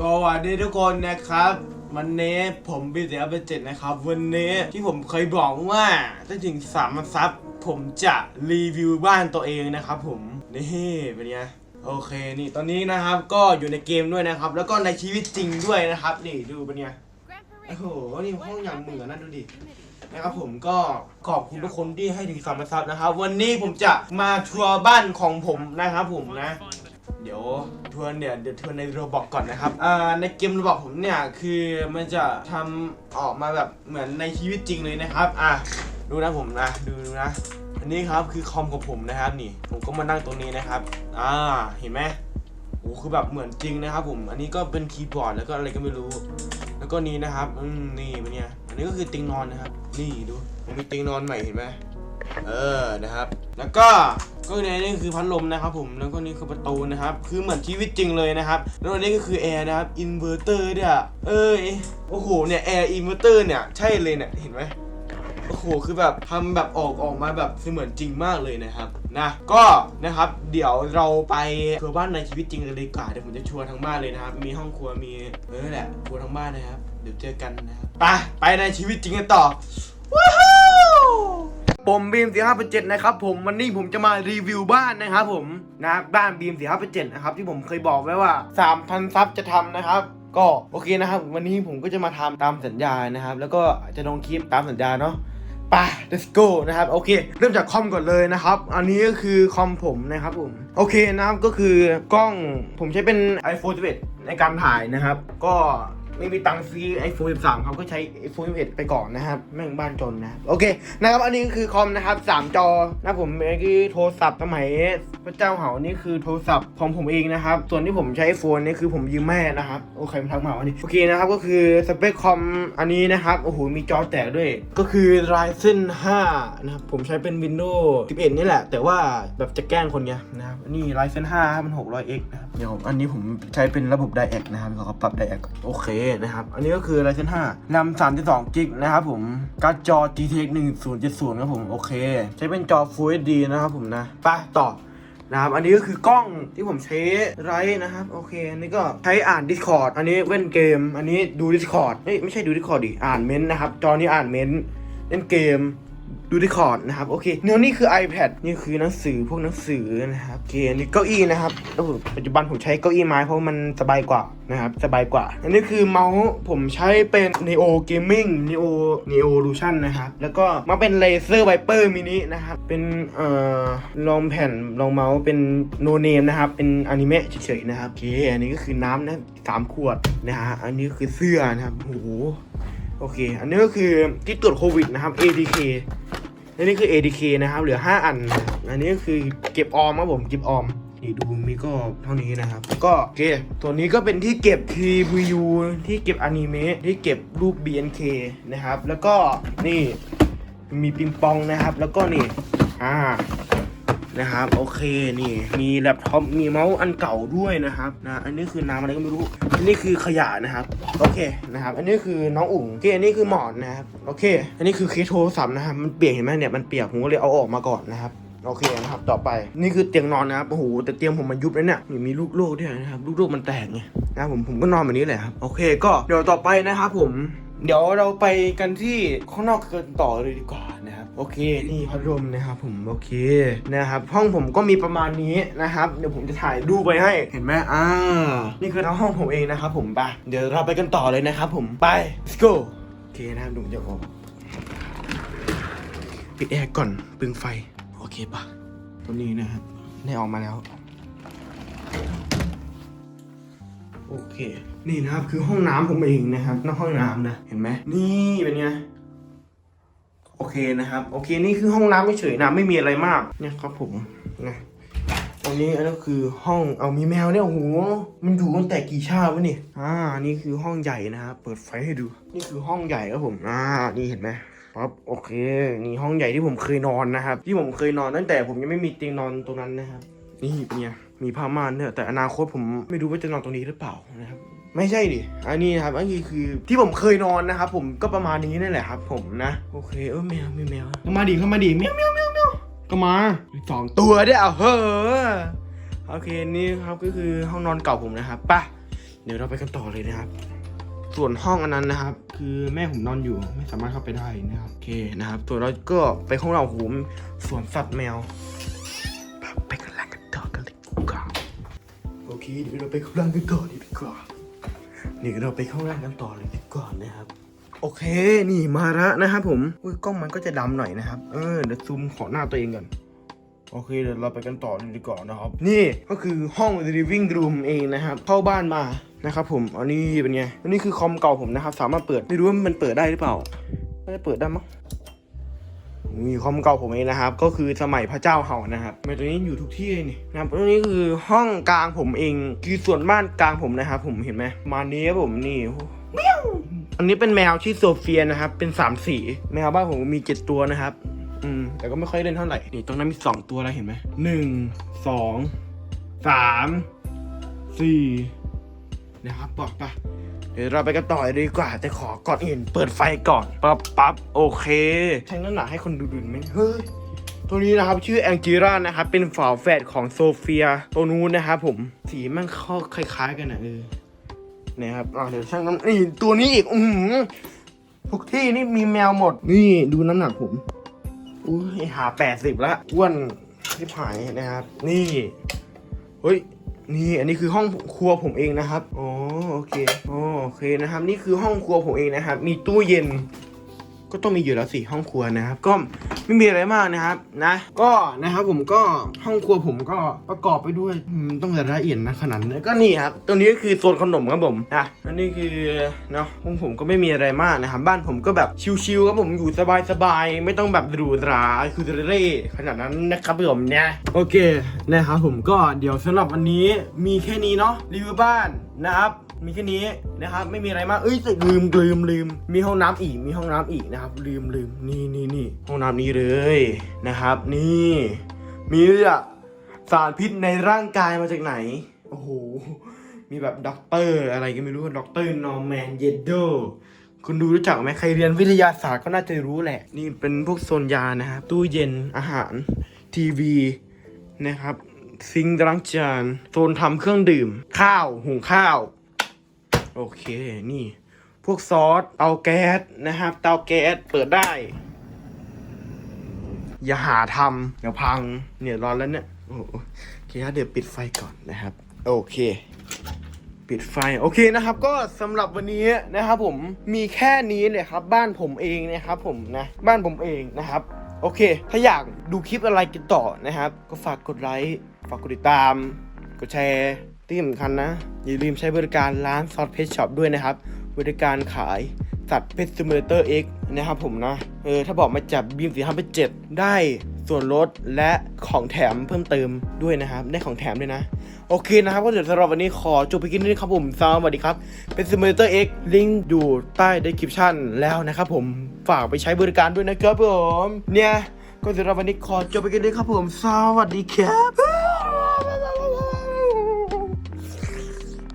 สวัสดีทุกคนนะครับวันนี้ผมบีเสียเป็นเจ็ดนะครับ วันนี้ที่ผมเคยบอกว่าถ้าถึงสามพันซับผมจะรีวิวบ้านตัวเองนะครับ ผมนี่เป็นไงโอเคนี่ตอนนี้นะครับก็อยู่ในเกมด้วยนะครับ แล้วก็ในชีวิตจริงด้วยนะครับ นี่ดูเป็นไงโอ้โหนี่ห้องอย่างเหมือนนะดูดินะครับผมก็ขอบคุณทุกคนที่ให้ถึงสามพันซับนะครับ วันนี้ผมจะมาทัวร์บ้านของผมนะครับผมนะ เดี๋ยวทวร์เนี่ยเดี๋ยวทวร์ในโรบอกก่อนนะครับอ่าในเกมโรบอกผมเนี่ยคือมันจะทำออกมาแบบเหมือนในชีวิตจริงเลยนะครับอะดูนะผมนะดูดูนะอันนี้ครับคือคอมของผมนะครับนี่ ผมก็มานั่งตรงนี้นะครับอ่าเห็นไหมโอ้คือแบบเหมือนจริงนะครับ ผม อันนี้ก็เป็นคีย์บอร์ดแล้วก็อะไรก็ไม่รู้ แล้วก็นี้นะครับอืมนี่เป็นเนี่ยอันนี้ก็คือเตียงนอนนะครับ นี่ดูผมมีเตียงนอนใหม่เห็นไหมเออนะครับ แล้วก็ ก็ในนี้คือพัดลมนะครับผมแล้วก็นี่คือประตูนะครับ คือเหมือนชีวิตจริงเลยนะครับ แล้วอันนี้ก็คือแอร์นะครับอินเวอร์เตอร์เนี่ยเอ้ยโอ้โหเนี่ยแอร์อินเวอร์เตอร์เนี่ยใช่เลยเนี่ยเห็นไหมโอ้โห คือแบบทำแบบออกออกมาแบบเสมือนจริงมากเลยนะครับ นะ ก็นะครับ เดี๋ยวเราไปทัวบ้านในชีวิตจริงกันเลยกว่าเดี๋ยวผมจะชวนทั้งบ้านเลยนะครับ มีห้องครัว มีเออแหละ ครัวทั้งบ้านนะครับ เดี๋ยวเจอกันนะครับ ไป ไปในชีวิตจริงกันต่อว้าว ผมบีมสี่ห้าเจ็ดนะครับผมวันนี้ผมจะมารีวิวบ้านนะครับผมนะบ้านบีมสี่ห้าเจ็ดนะครับที่ผมเคยบอกไว้ว่าสามพันซับจะทำนะครับ ก็โอเคนะครับ วันนี้ผมก็จะมาทำตามสัญญานะครับ แล้วก็จะลงคลิปตามสัญญาเนาะไป let's go นะครับโอเค เริ่มจากคอมก่อนเลยนะครับ อันนี้ก็คือคอมผมนะครับผมโอเคนะครับก็คือกล้องผมใช้เป็น iPhone 11ในการถ่ายนะครับ ก็ ไม่มีตังค์ซื้อ iPhone 13ครับก็ใช้ iPhone 11ไปก่อนนะครับ แม่งบ้านจนนะ โอเคนะครับ อันนี้ก็คือคอมนะครับ 3 จอนะผมอันนี้โทรศัพท์สมัยพระเจ้าเหานี่คือโทรศัพท์ของผมเองนะครับ ส่วนที่ผมใช้ iPhone นี่คือผมยืมแม่นะครับ โอเคมาทักมาวันนี้โอเคนะครับก็คือสเปคคอมอันนี้นะครับโอ้โหมีจอแตกด้วย ก็คือ Ryzen 5 นะครับผมใช้เป็น Windows 11 นี่แหละ แต่ว่าแบบจะแกล้งคนไงนะครับนี่ Ryzen 5มัน 600X นะครับเดี๋ยวผมอันนี้ผมใช้เป็นระบบ Direct นะครับเขาปรับ Direct โอเคนะครับ อันนี้ก็คือ Ryzen 5 RAM 32 g b นะครับผมการ์ดจอ GTX 1070ครับผมโอเค ใช้เป็นจอ Full HD นะครับผมนะไปต่อนะครับ อันนี้ก็คือกล้องที่ผมใช้ไรนะครับ โอเค อันนี้ก็ใช้อ่าน Discord อันนี้เล่นเกม อันนี้ดู Discord เฮ้ยไม่ใช่ดู Discord ดิ อ่านเม้นต์นะครับ จอนี้อ่านเม้นต์เล่นเกม ดู Discord นะครับ โอเคเนื้อนี่คือ iPad นี่คือหนังสือพวกหนังสือนะครับโอเคอันนี้เก้าอี้นะครับโอ้ปัจจุบันผมใช้เก้าอี้ไม้เพราะมันสบายกว่านะครับสบายกว่า อันนี้คือเมาส์ผมใช้เป็น Neo Gaming Neo Neo Lution นะครับ แล้วก็มาเป็น Laser Viper Mini นะครับ เป็นเอ่อรองแผ่นรองเมาส์เป็น No Name นะครับ เป็นอนิเมะเฉยๆนะครับโอเคอันนี้ก็คือน้ำนะสามขวดนะฮะอันนี้คือเสื้อนะครับโอ้โห โอเค อันนี้ก็คือที่ตรวจโควิดนะครับ ADK อันนี้คือ ADK นะครับ เหลือ 5 อัน อันนี้ก็คือเก็บออมครับผมเก็บออมนี่ดูมีก็เท่านี้นะครับ ก็โอเค ตัวนี้ก็เป็นที่เก็บ TVU ที่เก็บอนิเมะที่เก็บรูป BNK นะครับ แล้วก็นี่มีปิงปองนะครับ แล้วก็นี่อ่า นะครับโอเคนี่มีแล็ปท็อปมีเมาส์อันเก่าด้วยนะครับนะอันนี้คือน้ำอะไรก็ไม่รู้อันนี้คือขยะนะครับโอเคนะครับอันนี้คือน้องอุ๋งโอเคอันนี้คือหมอนนะครับโอเค อันนี้คือเคสโทรศัพท์นะครับมันเปียกเห็นไหมเนี่ยมันเปียกผมก็เลยเอาออกมาก่อนนะครับโอเคนะครับต่อไปนี่คือเตียงนอนนะครับโอ้โหแต่เตียงผมมันยุบแล้วเนี่ยมีลูกโลกด้วยนะครับลูกโลกมันแตกไงนะผมผมก็นอนแบบนี้แหละครับโอเค ก็เดี๋ยวต่อไปนะครับผม เดี๋ยวเราไปกันที่ข้างนอกกันต่อเลยดีกว่านะครับโอเคนี่พัดลมนะครับผมโอเคนะครับห้องผมก็มีประมาณนี้นะครับ เดี๋ยวผมจะถ่ายรูปไปให้เห็นไหมอ่านี่คือทั้งห้องผมเองนะครับผมไปเดี๋ยวเราไปกันต่อเลยนะครับผมไป let's go โอเคนะครับดี๋ยวผมจะออกปิดแอร์ก่อนปึงไฟ โอเคปะตัวนี้นะครับได้ออกมาแล้ว โอเค นี่นะครับคือห้องน้ำผมเองนะครับนอกห้องน้ำนะ เห็นไหมนี่เป็นไงโอเคนะครับ โอเคนี่คือห้องน้ำเฉยๆนะไม่มีอะไรมากเนี่ยครับผมนะอันนี้อันนี้คือห้องเอามีแมวเนี่ยโอ้โหมันอยู่ตั้งแต่กี่ชาติวะนี่อ่านี่คือห้องใหญ่นะครับเปิดไฟให้ดู นี่คือห้องใหญ่ครับผมอ่านี่เห็นไหมปั๊บโอเค นี่ห้องใหญ่ที่ผมเคยนอนนะครับ ที่ผมเคยนอนตั้งแต่ผมยังไม่มีเตียงนอนตรงนั้นนะครับ นี่เป็นไง มีผ้าม่านเนี่ยแต่อนาคตผมไม่รู้ว่าจะนอนตรงนี้หรือเปล่านะครับไม่ใช่ดิ อันนี้นะครับ อันนี้คือที่ผมเคยนอนนะครับผมก็ประมาณนี้นั่นแหละครับ ผมนะ โอเคเออแมวมีแมวเข้ามาดิเข้ามาดิแมวแมวแมวแมวก็มาสองตัวด้อะเฮ้อโอเคนี่ครับก็คือห้องนอนเก่าผมนะครับไปเดี๋ยวเราไปกันต่อเลยนะครับ ส่วนห้องอันนั้นนะครับ คือแม่ผมนอนอยู่ไม่สามารถเข้าไปได้นะครับโอเคนะครับส่วนเราก็ไปห้องเราหูมสวนสัตว์แมว โอเดี๋ยวเราไปข้างล่างกันต่อดีกว่าเดี๋ยวเราไปข้างล่างกันต่อเลยดีกว่านะครับ โอเค นี่มาละนะครับผมอุ้ยกล้องมันก็จะดำหน่อยนะครับ เออเดี๋ยวซูมขอหน้าตัวเองก่อนโอเคเดี๋ยวเราไปกันต่อเลยดีกว่านะครับ นี่ก็คือห้อง living room เองนะครับเข้าบ้านมานะครับผมอันนี้เป็นไงอันนี้คือคอมเก่าผมนะครับ สามารถเปิดไม่รู้ว่ามันเปิดได้หรือเปล่าน่าจะเปิดได้มั้ง มีคอมเก่าผมเองนะครับ ก็คือสมัยพระเจ้าเห่านะครับในตัวนี้อยู่ทุกที่เลยนี่นะครับตรงนี้คือห้องกลางผมเอง คือส่วนบ้านกลางผมนะครับ ผมเห็นไหมมานี้ครับผมนี่อันนี้เป็นแมวชื่อโซเฟียนะครับ เป็นสามสีแมวบ้านผมมีเจ็ดตัวนะครับ อืม แต่ก็ไม่ค่อยเล่นเท่าไหร่ นี่ตรงนั้นมีสองตัวแล้วเห็นไหมหนึ่งสองสามสี่ นะครับปอกปะเดี๋ยวเราไปกันต่อเลยดีกว่า แต่ขอก่อนอื่นเปิดไฟก่อนปั๊บปั๊บโอเคใช้น้ำหนักให้คนดูดูไหมเฮ้ยตัวนี้นะครับชื่อแองจิรานะครับเป็นฝาแฝดของโซเฟียตัวนู้นนะครับผมสีมันเข้าคล้าย ๆ กันนะเออนะครับอะเดี๋ยวช่างน้ำนี่ตัวนี้อีกอือหือทุกที่นี่มีแมวหมด นี่ดูน้ำหนักผมอุ้ยหาแปดสิบละอ้วนที่หายนะครับ นี่เฮ้ย นี่อันนี้คือห้องครัวผมเองนะครับอ๋อโอเคอ๋อโอเคนะครับ นี่คือห้องครัวผมเองนะครับ มีตู้เย็น ก็ต้องมีอยู่แล้วสิห้องครัวนะครับ ก็ ไม่มีอะไรมากนะครับนะ ก็นะครับผมก็ห้องครัวผมก็ประกอบไปด้วยอืมต้องละเอียดนะขนาดนี้ก็นี่ครับตรงนี้ก็คือโซนขนมครับผมนะอันนี้คือเนาะห้องผมก็ไม่มีอะไรมากนะครับบ้านผมก็แบบชิวๆครับผมอยู่สบายๆไม่ต้องแบบหรูหราคือเร่ขนาดนั้นนะครับผมเนี่ยโอเคนะครับผมก็เดี๋ยวสำหรับวันนี้มีแค่นี้เนาะรีวิวบ้านนะครับ มีแค่นี้นะครับ ไม่มีอะไรมาก เอ้ยแต่ลืมลืมลืม มีห้องน้ำอีก มีห้องน้ำอีกนะครับ ลืมลืมนี่นี่นี่ห้องน้ำนี้เลยนะครับ นี่ มีเลือะสารพิษในร่างกายมาจากไหน โอ้โห มีแบบด็อกเตอร์อะไรก็ไม่รู้ด็อกเตอร์นอร์แมนเยดโดคุณดูรู้จักไหมใครเรียนวิทยาศาสตร์ก็น่าจะรู้แหละ นี่เป็นพวกโซนยานะครับ ตู้เย็นอาหารทีวีนะครับ ซิงค์ล้างจานโซนทำเครื่องดื่ม ข้าวหุงข้าว โอเค นี่ พวกซอสเตาแก๊สนะครับ เตาแก๊สเปิดได้ อย่าหาทำเดี๋ยวพัง เนี่ยร้อนแล้วเนี่ยโอเคเดี๋ยวปิดไฟก่อนนะครับ โอเคปิดไฟโอเคนะครับก็สำหรับวันนี้นะครับผมมีแค่นี้เลยครับ บ้านผมเองนะครับผมนะบ้านผมเองนะครับ โอเค ถ้าอยากดูคลิปอะไรกันต่อนะครับ ก็ฝากกดไลค์ ฝากกดติดตาม กดแชร์ที่สำคัญนะ อย่าลืมใช้บริการร้านซอสเพชช็อปด้วยนะครับ บริการขายสัตว์เพชรซิมูเมเตอร์เอ็กนะครับผมนะ เออ ถ้าบอกมาจับบีมสี่ห้าเป็นเจ็ดได้ ส่วนลดและของแถมเพิ่มเติมด้วยนะครับ ได้ของแถมด้วยนะ โอเคนะครับ ก็เดี๋ยวสำหรับวันนี้ขอจบไปกินนี้ครับผมสวัสดีครับ เป็นซิมูเลเตอร์เอ็กลิงก์อยู่ใต้ดีคริปชั่นแล้วนะครับผมฝากไปใช้บริการด้วยนะครับผม เนี่ย ก็สำหรับวันนี้ขอจบไปกินเลยครับผม สวัสดีครับ